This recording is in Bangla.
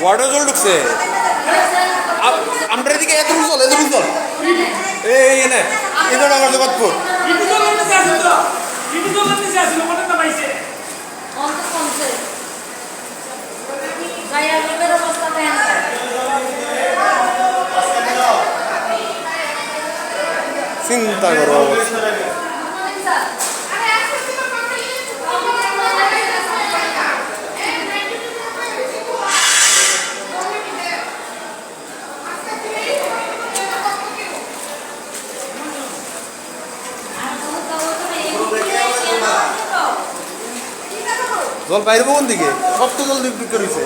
ওয়াটার জল ঢুকছে আমরা এদিকে এত চল এত চল। এই এনে এদের আমার জগৎপুর গায়া লোকের অবস্থা জল বাইরে কোন দিকে? সব তো জল দিক দিক করেছে।